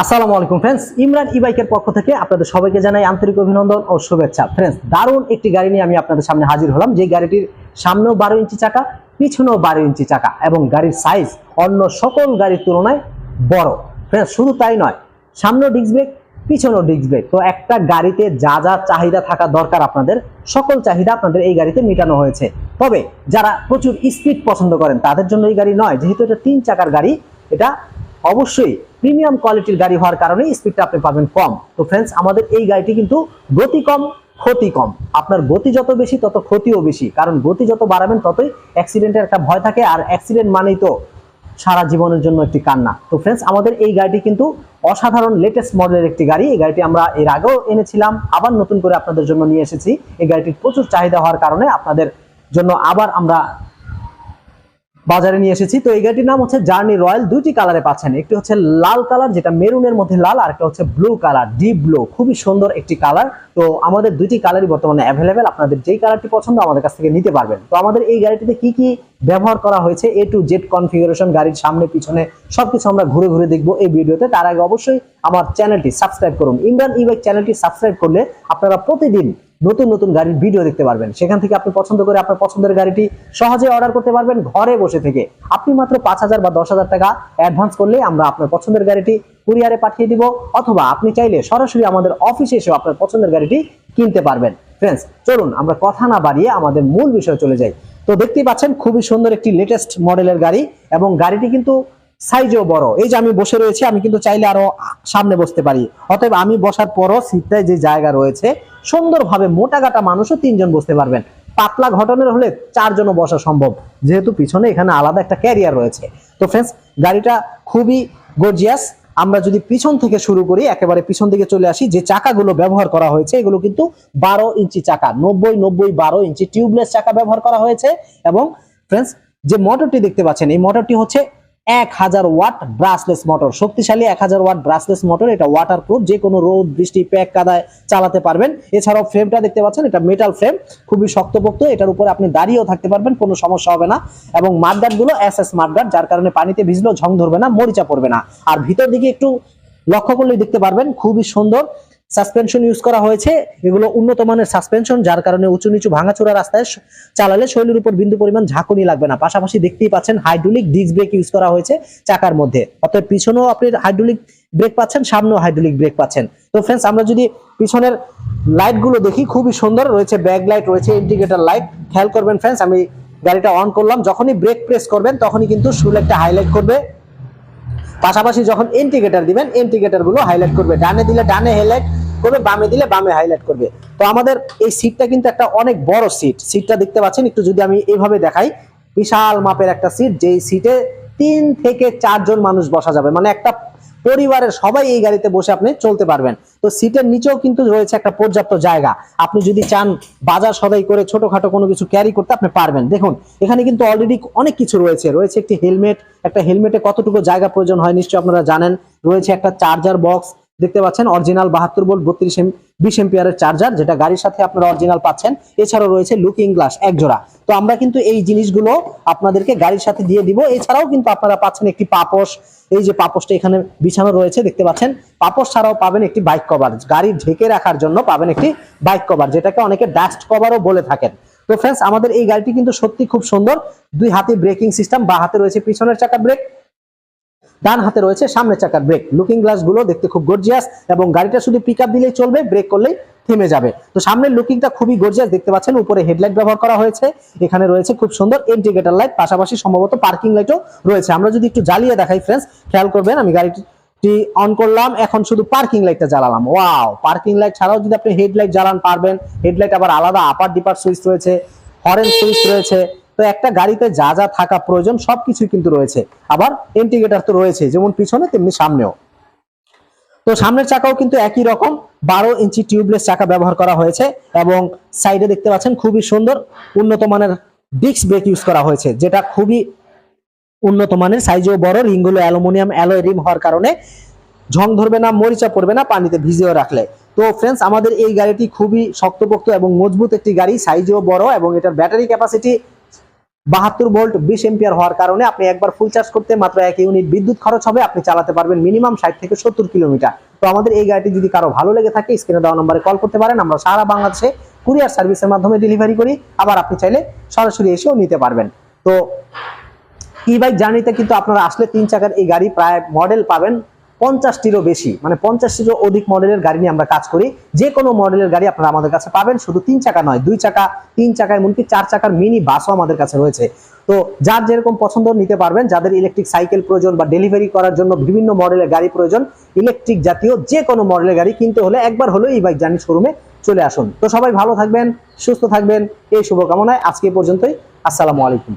আসসালামু আলাইকুম ফ্রেন্ডস ইমরান ই বাইকের পক্ষ থেকে আপনাদের সবাইকে জানাই আন্তরিক অভিনন্দন ও শুভেচ্ছা। ফ্রেন্ডস দারুণ একটি গাড়ি নিয়ে আমি আপনাদের সামনে হাজির হলাম। যে গাড়িটির সামনেও বারো ইঞ্চি চাকা, পিছনেও বারো ইঞ্চি চাকা এবং গাড়ির সাইজ অন্য সকল গাড়ির তুলনায় বড়। ফ্রেন্ডস শুধু তাই নয়, সামনেও ডিস্ক ব্রেক পিছনেও ডিস্ক ব্রেক তো একটা গাড়িতে যা যা চাহিদা থাকা দরকার আপনাদের, সকল চাহিদা আপনাদের এই গাড়িতে মেটানো হয়েছে। তবে যারা প্রচুর স্পিড পছন্দ করেন, তাদের জন্য এই গাড়ি নয়। যেহেতু এটা তিন চাকার গাড়ি, এটা অবশ্যই প্রিমিয়াম কোয়ালিটির গাড়ি হওয়ার কারণে স্পিডটা আপনি পাবেন কম। তো ফ্রেন্ডস আমাদের এই গাড়িটি কিন্তু গতি কম, ক্ষতি কম। আপনার গতি যত বেশি, তত ক্ষতিও বেশি। কারণ গতি যত বাড়াবেন, ততই অ্যাক্সিডেন্টের একটা ভয় থাকে। আর অ্যাক্সিডেন্ট মানেই তো সারা জীবনের জন্য একটি কান্না। তো ফ্রেন্ডস আমাদের এই গাড়িটি কিন্তু অসাধারণ লেটেস্ট মডেলের একটি গাড়ি। এই গাড়িটি আমরা এর আগেও এনেছিলাম, আবার নতুন করে আপনাদের জন্য নিয়ে এসেছি। এই গাড়িটির প্রচুর চাহিদা হওয়ার কারণে আপনাদের জন্য আবার আমরা বাজারে নিয়ে এসেছি। তো এই গাড়িটির নাম হচ্ছে জার্নি রয়্যাল দুইটি কালারে পাচ্ছেন। একটি হচ্ছে লাল কালার যেটা মেরুনের মধ্যে লাল আর একটা হচ্ছে ব্লু কালার ডিপ ব্লু খুবই সুন্দর একটি কালার তো আমাদের দুইটি কালারই বর্তমানে অ্যাভেলেবেল আপনাদের যেই কালারটি পছন্দ, আমাদের কাছ থেকে নিতে পারবেন। তো আমাদের এই গাড়িটিতে কি কি ব্যবহার করা হয়েছে এ টু জেড কনফিগারেশন গাড়ির সামনে, পিছনে, সবকিছু আমরা ঘুরে ঘুরে দেখব এই ভিডিওতে। তার আগে অবশ্যই আমার চ্যানেলটি সাবস্ক্রাইব করুন। ইমরান ইবাইক চ্যানেলটি সাবস্ক্রাইব করলে আপনারা প্রতিদিন নতুন নতুন গাড়ির ভিডিও দেখতে পারবেন। সেখান থেকে আপনি পছন্দ করে আপনার পছন্দের গাড়িটি সহজে অর্ডার করতে পারবেন ঘরে বসে থেকে। আপনি মাত্র পাঁচ হাজার বা দশ হাজার টাকা অ্যাডভান্স করলে আমরা আপনার পছন্দের গাড়িটি কুরিয়ারে পাঠিয়ে দিব, অথবা আপনি চাইলে সরাসরি আমাদের অফিসে এসেও আপনার পছন্দের গাড়িটি কিনতে পারবেন। ফ্রেন্ডস চলুন আমরা কথা না বাড়িয়ে আমাদের মূল বিষয়ে চলে যাই। তো দেখতেই পাচ্ছেন, খুবই সুন্দর একটি লেটেস্ট মডেলের গাড়ি এবং গাড়িটি কিন্তু সাইজেও বড়। এই যে আমি বসে রয়েছি, আমি কিন্তু চাইলে আরও সামনে বসতে পারি। অতএব আমি বসার পরও সিটটায় যে জায়গা রয়েছে, সুন্দরভাবে মোটা কাটা মানুষও তিনজন বসতে পারবেন। পাতলা ঘটনের হলে চারজনও বসা সম্ভব। যেহেতু পিছনে এখানে আলাদা একটা ক্যারিয়ার রয়েছে। তো ফ্রেন্ডস গাড়িটা খুবই গর্জিয়াস আমরা যদি পিছন থেকে শুরু করি, একেবারে পিছন দিকে চলে আসি, যে চাকাগুলো ব্যবহার করা হয়েছে, এগুলো কিন্তু বারো ইঞ্চি চাকা, নব্বই নব্বই, বারো ইঞ্চি টিউবলেস চাকা ব্যবহার করা হয়েছে। এবং ফ্রেন্ডস যে মোটরটি দেখতে পাচ্ছেন, এই মোটরটি হচ্ছে এক হাজার ওয়াট ব্রাসলেস মোটর শক্তিশালী এক হাজার ওয়াট ব্রাসলেস মোটর এটা ওয়াটার প্রুফ যে কোনো রোদ, বৃষ্টি, প্যাক, কাদায় চালাতে পারবেন। এছাড়াও ফ্রেমটা দেখতে পাচ্ছেন, এটা মেটাল ফ্রেম খুবই শক্তপোক্ত, এটার উপরে আপনি দাঁড়িয়েও থাকতে পারবেন, কোনো সমস্যা হবে না। এবং মাঠগার্ডগুলো এস এস মাঠগার্ড যার কারণে পানিতে ভিজলেও ঝং ধরবে না, মরিচা পড়বে না। আর ভিতর দিকে একটু লক্ষ্য করলেই দেখতে পারবেন, খুবই সুন্দর সাসপেনশন ইউজ করা হয়েছে। এগুলো উন্নত মানের সাসপেনশন, যার কারণে উঁচু নিচু ভাঙাচোরা রাস্তায় চালালে শৈলীর উপর বিন্দু পরিমাণ ঝাঁকুনি লাগবে না। পাশাপাশি দেখতেই পাচ্ছেন হাইড্রোলিক ডিস্ক ব্রেক ইউজ করা হয়েছে চাকার মধ্যে। অর্থাৎ পিছনেও আপনি হাইড্রোলিক ব্রেক পাচ্ছেন, সামনেও হাইড্রোলিক ব্রেক পাচ্ছেন। তো ফ্রেন্ডস আমরা যদি পিছনের লাইটগুলো দেখি, খুবই সুন্দর রয়েছে ব্যাক লাইট রয়েছে ইন্ডিকেটর লাইট খেয়াল করবেন ফ্রেন্ডস আমি গাড়িটা অন করলাম, যখনই ব্রেক প্রেস করবেন, তখনই কিন্তু সুলেটটা হাইলাইট করবে। পাশাপাশি যখন ইন্ডিকেটর দিবেন ইন্ডিকেটরগুলো হাইলাইট করবে। ডানে দিলে ডানে হাইলাইট করবে, বামে দিলে বামে হাইলাইট করবে। তো আমাদের এই সিটটা কিন্তু একটা অনেক বড় সিট সিটটা দেখতে পাচ্ছেন, একটু যদি আমি এইভাবে দেখাই, বিশাল মাপের একটা সিট যেই সিটে তিন থেকে চারজন মানুষ বসা যাবে। মানে একটা পরিবারের সবাই এই গাড়িতে বসে আপনি চলতে পারবেন। তো সিটের নিচেও কিন্তু রয়েছে একটা পর্যাপ্ত জায়গা। আপনি যদি চান বাজার সদাই করে ছোটখাটো কোনো কিছু ক্যারি করতে আপনি পারবেন। দেখুন, এখানে কিন্তু অলরেডি অনেক কিছু রয়েছে। রয়েছে একটি হেলমেট একটা হেলমেটে কতটুকু জায়গা প্রয়োজন হয় নিশ্চয়ই আপনারা জানেন। রয়েছে একটা চার্জার বক্স দেখতে পাচ্ছেন অরিজিনাল বাহাত্তর ভোল্ট বত্রিশ এম, বিশ এম্পিয়ারের চার্জার যেটা গাড়ির সাথে আপনারা অরিজিনাল পাচ্ছেন। এছাড়াও রয়েছে লুকিং গ্লাস এক জোড়া। তো আমরা কিন্তু এই জিনিসগুলো আপনাদেরকে গাড়ির সাথে দিয়ে দিব। এছাড়াও কিন্তু আপনারা পাচ্ছেন একটি পাপোশ। এই যে পাপোশটা এখানে বিছানো রয়েছে, দেখতে পাচ্ছেন। পাপোশ ছাড়াও পাবেন একটি বাইক কভার গাড়ি ঢেকে রাখার জন্য পাবেন একটি বাইক কভার যেটাকে অনেকে ডাস্ট কভারও বলে থাকেন। তো ফ্রেন্ডস আমাদের এই গাড়িটি কিন্তু সত্যি খুব সুন্দর। দুই হাতে ব্রেকিং সিস্টেম বা হাতে রয়েছে পিছনের চাকা ব্রেক ডান হাতে রয়েছে সামনের চাকার ব্রেক। লুকিং গ্লাসগুলো দেখতে খুব গর্জিয়াস এবং গাড়িটা শুধু পিক দিলেই চলবে ব্রেক করলেই থেমে যাবে। তো সামনের লুকিংটা খুবই গর্জিয়াস দেখতে পাচ্ছেন উপরে হেডলাইট ব্যবহার করা হয়েছে। এখানে রয়েছে খুব সুন্দর ইন্ডিকেটর লাইট পাশাপাশি সম্ভবত পার্কিং লাইটও রয়েছে। আমরা যদি একটু জ্বালিয়ে দেখাই ফ্রেন্ডস খেয়াল করবেন, আমি গাড়িটি অন করলাম, এখন শুধু পার্কিং লাইটটা জ্বালালাম। ওয়াও পার্কিং লাইট ছাড়াও যদি আপনি হেডলাইট জ্বালান পারবেন। হেডলাইট আবার আলাদা আপার ডিপার সুইচ রয়েছে হরেন সুইচ রয়েছে। তো একটা গাড়িতে যা যা থাকা প্রয়োজন সবকিছুই কিন্তু রয়েছে। আবার ইন্ডিকেটর তো রয়েছে, যেমন পিছনে তেমনি সামনেও। তো সামনের চাকাও কিন্তু একই রকম, বারো ইঞ্চি টিউবলেস চাকা ব্যবহার করা হয়েছে এবং সাইডে দেখতে পাচ্ছেন খুবই সুন্দর, উন্নত মানের ডিস্ক ব্রেক ইউজ করা হয়েছে, যেটা খুবই উন্নত মানের সাইজেও বড়, রিংগুলো অ্যালুমিনিয়াম অ্যালয় রিম হওয়ার কারণে। ঝং ধরবে না, মরিচা পড়বে না, পানিতে ভিজিয়েও রাখলে। তো ফ্রেন্ডস আমাদের এই গাড়িটি খুবই শক্তপোক্ত এবং মজবুত একটি গাড়ি সাইজেও বড় এবং এটার ব্যাটারি ক্যাপাসিটি বাহাত্তর ভোল্ট, বিশ এম্পিয়ার হওয়ার কারণে আপনি একবার ফুল চার্জ করতে মাত্র এক ইউনিট বিদ্যুৎ খরচ হবে, আপনি চালাতে পারবেন মিনিমাম ষাট থেকে সত্তর কিলোমিটার তো আমাদের এই গাড়িটি যদি কারও ভালো লেগে থাকে স্ক্রিনে দেওয়া নম্বরে কল করতে পারেন, আমরা সারা বাংলাদেশে কুরিয়ার সার্ভিসের মাধ্যমে ডেলিভারি করি, আবার আপনি চাইলে সরাসরি এসেও নিতে পারবেন। তো ই বাইক জার্নিতে কিন্তু আপনারা আসলে তিন চাকার এই গাড়ি প্রায় মডেল পাবেন। পঞ্চাশটিরও বেশি মানে পঞ্চাশটিরও অধিক মডেলের গাড়ি নিয়ে আমরা কাজ করি। যে কোনো মডেলের গাড়ি আপনারা আমাদের কাছে পাবেন, শুধু তিন চাকা নয়, দুই চাকা, তিন চাকা, এমনকি চার চাকার মিনি বাসও আমাদের কাছে রয়েছে। তো যার যেরকম পছন্দ নিতে পারবেন, যাদের ইলেকট্রিক সাইকেল প্রয়োজন বা ডেলিভারি করার জন্য বিভিন্ন মডেলের গাড়ি প্রয়োজন ইলেকট্রিক জাতীয় যে কোনো মডেলের গাড়ি কিনতে হলে একবার হলেও এই বাইক জার্নি শোরুমে চলে আসুন। তো সবাই ভালো থাকবেন, সুস্থ থাকবেন, এই শুভকামনায় আজকে পর্যন্তই, আসসালামু আলাইকুম।